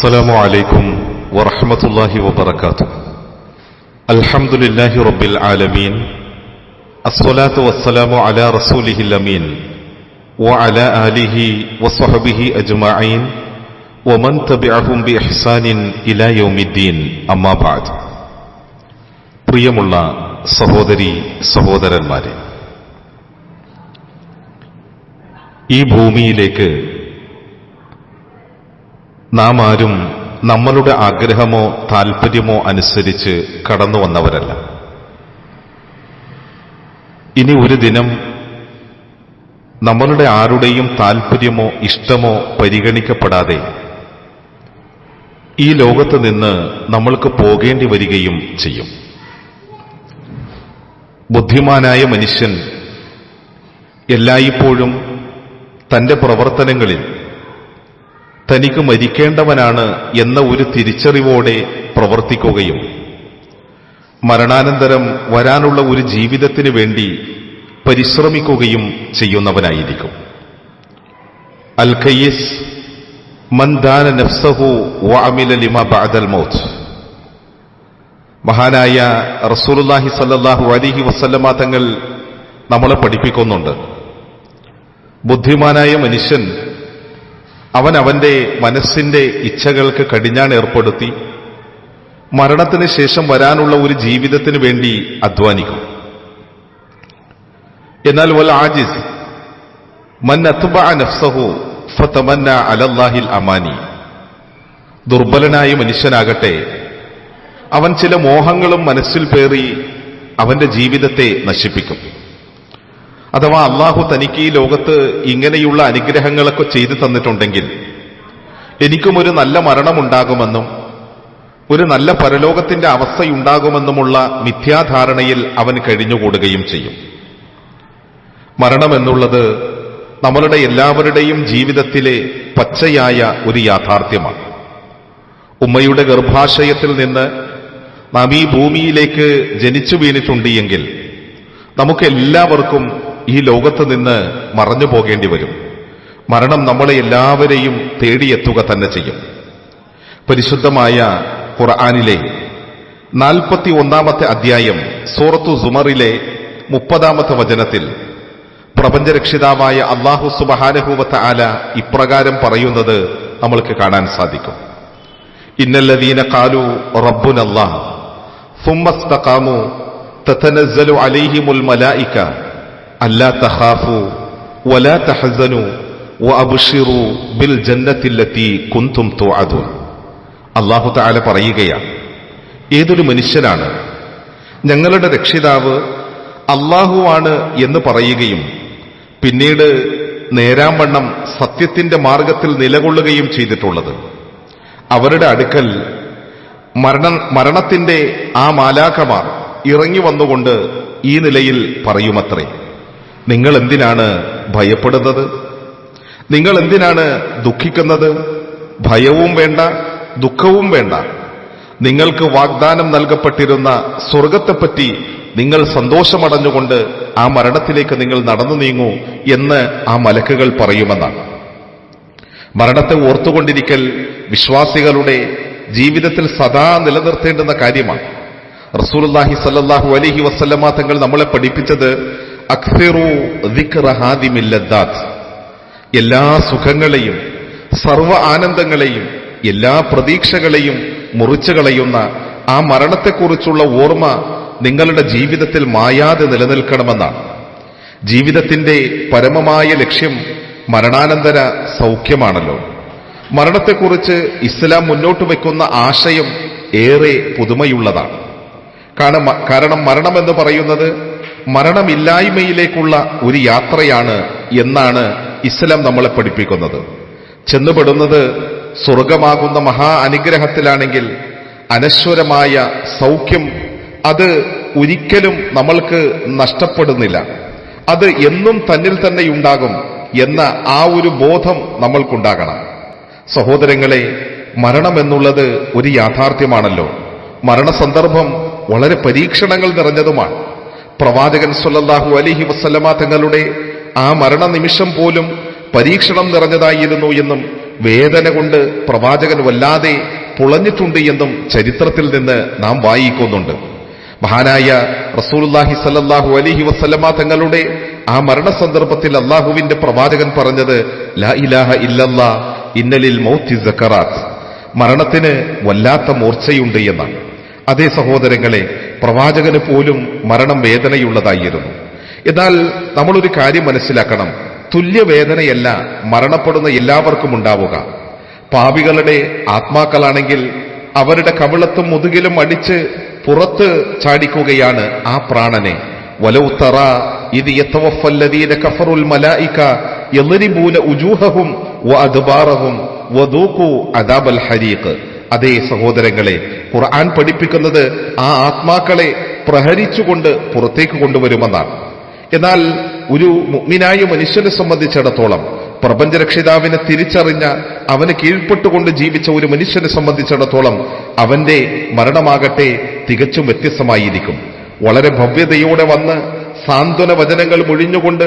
السلام عليكم ورحمة الله وبركاته الحمد لله رب العالمين الصلاة والسلام على رسوله الأمين وعلى آله وصحبه أجمعين ومن تبعهم بإحسان إلى يوم الدين أما بعد പ്രിയമുള്ള സഹോദരി സഹോദരന്മാരെ ഈ ഭൂമിയിലേക്ക് നാം ആരും നമ്മളുടെ ആഗ്രഹമോ താൽപ്പര്യമോ അനുസരിച്ച് കടന്നു വന്നവരല്ല ഇനി ഒരു ദിനം നമ്മളുടെ ആരുടെയും താൽപ്പര്യമോ ഇഷ്ടമോ പരിഗണിക്കപ്പെടാതെ ഈ ലോകത്ത് നിന്ന് നമ്മൾക്ക് പോകേണ്ടി വരികയും ചെയ്യും. ബുദ്ധിമാനായ മനുഷ്യൻ എല്ലായ്പ്പോഴും തന്റെ പ്രവർത്തനങ്ങളിൽ തനിക്ക് മരിക്കേണ്ടവനാണ് എന്ന ഒരു തിരിച്ചറിവോടെ പ്രവർത്തിക്കുകയും മരണാനന്തരം വരാനുള്ള ഒരു ജീവിതത്തിന് വേണ്ടി പരിശ്രമിക്കുകയും ചെയ്യുന്നവനായിരിക്കും. അൽ മന്ദാന നഫ്സഹു വഅമില ലിമ ബഅദൽ മൗത്ത് മഹാനായ റസൂലുള്ളാഹി സല്ലല്ലാഹു അലൈഹി വസല്ലമ തങ്ങൾ നമ്മളെ പഠിപ്പിക്കുന്നുണ്ട്. ബുദ്ധിമാനായ മനുഷ്യൻ അവൻ അവന്റെ മനസ്സിന്റെ ഇച്ഛകൾക്ക് കടിഞ്ഞാൺ ഏർപ്പെടുത്തി മരണത്തിന് ശേഷം വരാനുള്ള ഒരു ജീവിതത്തിന് വേണ്ടി അധ്വാനിക്കും. എന്നാൽ വൽ ആജിസ് മൻ അത്ബ നഫ്സഹു ഫതമന്ന അലല്ലാഹിൽ അമാനി. ദുർബലനായ മനുഷ്യനാകട്ടെ അവൻ ചില മോഹങ്ങളും മനസ്സിൽ പേറി അവന്റെ ജീവിതത്തെ നശിപ്പിക്കും. അഥവാ അള്ളാഹു തനിക്ക് ഈ ലോകത്ത് ഇങ്ങനെയുള്ള അനുഗ്രഹങ്ങളൊക്കെ ചെയ്തു തന്നിട്ടുണ്ടെങ്കിൽ എനിക്കും ഒരു നല്ല മരണമുണ്ടാകുമെന്നും ഒരു നല്ല പരലോകത്തിന്റെ അവസ്ഥയുണ്ടാകുമെന്നുമുള്ള മിഥ്യാധാരണയിൽ അവൻ കഴിഞ്ഞുകൂടുകയും ചെയ്യും. മരണമെന്നുള്ളത് നമ്മളുടെ എല്ലാവരുടെയും ജീവിതത്തിലെ പച്ചയായ ഒരു യാഥാർത്ഥ്യമാണ്. ഉമ്മയുടെ ഗർഭാശയത്തിൽ നിന്ന് നാം ഈ ഭൂമിയിലേക്ക് ജനിച്ചു വീണിട്ടുണ്ടെങ്കിൽ നമുക്ക് എല്ലാവർക്കും ഈ ലോകത്ത് നിന്ന് മറഞ്ഞു പോകേണ്ടി വരും മരണം നമ്മളെ എല്ലാവരെയും തേടിയെത്തുക തന്നെ ചെയ്യും പരിശുദ്ധമായ ഖുർആാനിലെ നാൽപ്പത്തി ഒന്നാമത്തെ അധ്യായം സൂറത്തു സുമറിലെ മുപ്പതാമത്തെ വചനത്തിൽ പ്രപഞ്ചരക്ഷിതാവായ അള്ളാഹു സുബഹാനഹൂവത്ത ആല ഇപ്രകാരം പറയുന്നത് നമ്മൾക്ക് കാണാൻ സാധിക്കും ഇന്നല്ലദീന കാലു റബ്ബുനല്ലാഹ് ثم استقاموا تتنزل عليهم അല്ലാ തഹാഫു വലാ തഹസനു അബുഷിറു ബിൽ ജന്നത്തില്ലെത്തി കുന്തും തോ അള്ളാഹു താല പറയുകയാണ് ഏതൊരു മനുഷ്യനാണ് ഞങ്ങളുടെ രക്ഷിതാവ് അള്ളാഹുവാണ് എന്ന് പറയുകയും പിന്നീട് നേരാമ്പണ്ണം സത്യത്തിന്റെ മാർഗത്തിൽ നിലകൊള്ളുകയും ചെയ്തിട്ടുള്ളത്. അവരുടെ അടുക്കൽ മരണ മരണത്തിന്റെ ആ മാലാഖമാർ ഇറങ്ങി വന്നുകൊണ്ട് ഈ നിലയിൽ പറയുമത്രേ. നിങ്ങൾ എന്തിനാണ് ഭയപ്പെടുന്നത്? നിങ്ങൾ എന്തിനാണ് ദുഃഖിക്കുന്നത്? ഭയവും വേണ്ട ദുഃഖവും വേണ്ട. നിങ്ങൾക്ക് വാഗ്ദാനം നൽകപ്പെട്ടിരുന്ന സ്വർഗത്തെപ്പറ്റി നിങ്ങൾ സന്തോഷമടഞ്ഞുകൊണ്ട് ആ മരണത്തിലേക്ക് നിങ്ങൾ നടന്നു നീങ്ങൂ എന്ന് ആ മലക്കുകൾ പറയുമെന്നാണ്. മരണത്തെ ഓർത്തുകൊണ്ടിരിക്കൽ വിശ്വാസികളുടെ ജീവിതത്തിൽ സദാ നിലനിർത്തേണ്ടുന്ന കാര്യമാണ്. റസൂലുള്ളാഹി സല്ലാഹു അലൈഹി വസല്ലമ തങ്ങൾ നമ്മളെ പഠിപ്പിച്ചത് അക്സിറു എല്ലാ സുഖങ്ങളെയും സർവ ആനന്ദങ്ങളെയും എല്ലാ പ്രതീക്ഷകളെയും മുറിച്ചു കളയുന്ന ആ മരണത്തെക്കുറിച്ചുള്ള ഓർമ്മ നിങ്ങളുടെ ജീവിതത്തിൽ മായാതെ നിലനിൽക്കണമെന്നാണ്. ജീവിതത്തിന്റെ പരമമായ ലക്ഷ്യം മരണാനന്തര സൗഖ്യമാണല്ലോ. മരണത്തെക്കുറിച്ച് ഇസ്ലാം മുന്നോട്ട് വയ്ക്കുന്ന ആശയം ഏറെ പുതുമയുള്ളതാണ്. കാരണം മരണം എന്ന് പറയുന്നത് മരണമില്ലായ്മയിലേക്കുള്ള ഒരു യാത്രയാണ് എന്നാണ് ഇസ്ലാം നമ്മളെ പഠിപ്പിക്കുന്നത്. ചെന്നുപെടുന്നത് സ്വർഗമാകുന്ന മഹാ അനുഗ്രഹത്തിലാണെങ്കിൽ അനശ്വരമായ സൗഖ്യം അത് ഒരിക്കലും നമ്മൾക്ക് നഷ്ടപ്പെടുന്നില്ല. അത് എന്നും തന്നിൽ തന്നെ ഉണ്ടാകും എന്ന ആ ഒരു ബോധം നമ്മൾക്കുണ്ടാകണം. സഹോദരങ്ങളെ മരണം എന്നുള്ളത് ഒരു യാഥാർത്ഥ്യമാണല്ലോ. മരണസന്ദർഭം വളരെ പരീക്ഷണങ്ങൾ നിറഞ്ഞതുമാണ്. പ്രവാചകൻ സല്ലല്ലാഹു അലിഹി വസ്ലമ തങ്ങളുടെ ആ മരണനിമിഷം പോലും പരീക്ഷണം നിറഞ്ഞതായിരുന്നു എന്നും വേദന കൊണ്ട് പ്രവാചകൻ വല്ലാതെ പുളഞ്ഞിട്ടുണ്ട് എന്നും ചരിത്രത്തിൽ നിന്ന് നാം വായിക്കുന്നുണ്ട്. മഹാനായ റസൂലുല്ലാഹി സല്ലാഹു അലിഹി വസ്ലമ തങ്ങളുടെ ആ മരണ സന്ദർഭത്തിൽ അള്ളാഹുവിന്റെ പ്രവാചകൻ പറഞ്ഞത് ലാ ഇലാഹ ഇന്നലിൽ മരണത്തിന് വല്ലാത്ത മൂർച്ചയുണ്ട് എന്നാണ്. അതേ സഹോദരങ്ങളെ പ്രവാചകന് പോലും മരണം വേദനയുള്ളതായിരുന്നു. എന്നാൽ നമ്മളൊരു കാര്യം മനസ്സിലാക്കണം. തുല്യവേദനയല്ല മരണപ്പെടുന്ന എല്ലാവർക്കും ഉണ്ടാവുക. പാപികളുടെ ആത്മാക്കളാണെങ്കിൽ അവരുടെ കവിളത്തും മുതുകിലും അടിച്ച് പുറത്ത് ചാടിക്കുകയാണ് ആ പ്രാണനെ. വലൗ തറ ഇത് യത്തവഫല്ലദീന കഫറുൽ മലായിക ഉജൂഹഹും വഅദ്ബാറഹും വദൂഖു അദാബൽ ഹരീഖ്. അതേ സഹോദരങ്ങളെ ഖുർആൻ പഠിപ്പിക്കുന്നത് ആ ആത്മാക്കളെ പ്രഹരിച്ചുകൊണ്ട് പുറത്തേക്ക് കൊണ്ടുവരുമെന്നാണ്. എന്നാൽ ഒരു മുഗ്മിനായ മനുഷ്യനെ സംബന്ധിച്ചിടത്തോളം പ്രപഞ്ചരക്ഷിതാവിനെ തിരിച്ചറിഞ്ഞ അവന് കീഴ്പ്പെട്ടുകൊണ്ട് ജീവിച്ച ഒരു മനുഷ്യനെ സംബന്ധിച്ചിടത്തോളം അവന്റെ മരണമാകട്ടെ തികച്ചും വ്യത്യസ്തമായിരിക്കും. വളരെ ഭവ്യതയോടെ വന്ന് സാന്ത്വന വചനങ്ങൾ മുഴിഞ്ഞുകൊണ്ട്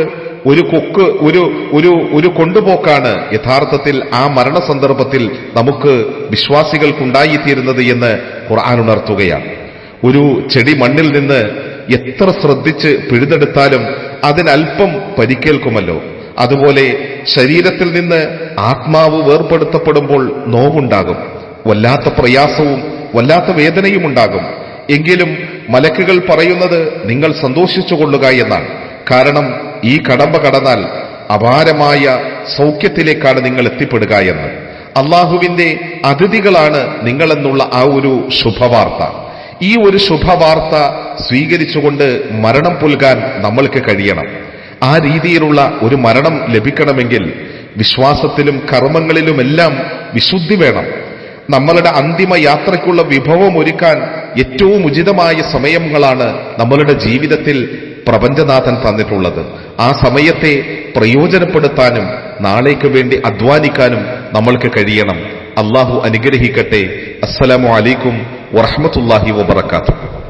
ഒരു കൊക്ക് ഒരു ഒരു ഒരു കൊണ്ടുപോക്കാണ് യഥാർത്ഥത്തിൽ ആ മരണ സന്ദർഭത്തിൽ നമുക്ക് വിശ്വാസികൾക്കുണ്ടായിത്തീരുന്നത് എന്ന് ഖുർആൻ ഉണർത്തുകയാണ്. ഒരു ചെടി മണ്ണിൽ നിന്ന് എത്ര ശ്രദ്ധിച്ച് പിഴുതെടുത്താലും അതിനൽപ്പം പരിക്കേൽക്കുമല്ലോ. അതുപോലെ ശരീരത്തിൽ നിന്ന് ആത്മാവ് വേർപെടുത്തപ്പെടുമ്പോൾ നോവുണ്ടാകും. വല്ലാത്ത പ്രയാസവും വല്ലാത്ത വേദനയും ഉണ്ടാകും എങ്കിലും മലക്കുകൾ പറയുന്നത് നിങ്ങൾ സന്തോഷിച്ചുകൊള്ളുക എന്നാണ്. കാരണം ഈ കടമ്പ കടന്നാൽ അപാരമായ സൗഖ്യത്തിലേക്കാണ് നിങ്ങൾ എത്തിപ്പെടുക എന്ന്. അള്ളാഹുവിന്റെ അതിഥികളാണ് നിങ്ങളെന്നുള്ള ആ ഒരു ശുഭവാർത്ത. ഈ ഒരു ശുഭവാർത്ത സ്വീകരിച്ചുകൊണ്ട് മരണം പുൽകാൻ നമ്മൾക്ക് കഴിയണം. ആ രീതിയിലുള്ള ഒരു മരണം ലഭിക്കണമെങ്കിൽ വിശ്വാസത്തിലും കർമ്മങ്ങളിലുമെല്ലാം വിശുദ്ധി വേണം. നമ്മളുടെ അന്തിമ യാത്രയ്ക്കുള്ള വിഭവം ഒരുക്കാൻ ഏറ്റവും ഉചിതമായ സമയങ്ങളാണ് നമ്മളുടെ ജീവിതത്തിൽ പ്രപഞ്ചനാഥൻ തന്നിട്ടുള്ളത്. ആ സമയത്തെ പ്രയോജനപ്പെടുത്താനും നാളേക്ക് വേണ്ടി അധ്വാനിക്കാനും നമ്മൾക്ക് കഴിയണം. അള്ളാഹു അനുഗ്രഹിക്കട്ടെ. അസ്സലാമു അലൈക്കും വറഹമത്തല്ലാഹി വബർക്കാത്തു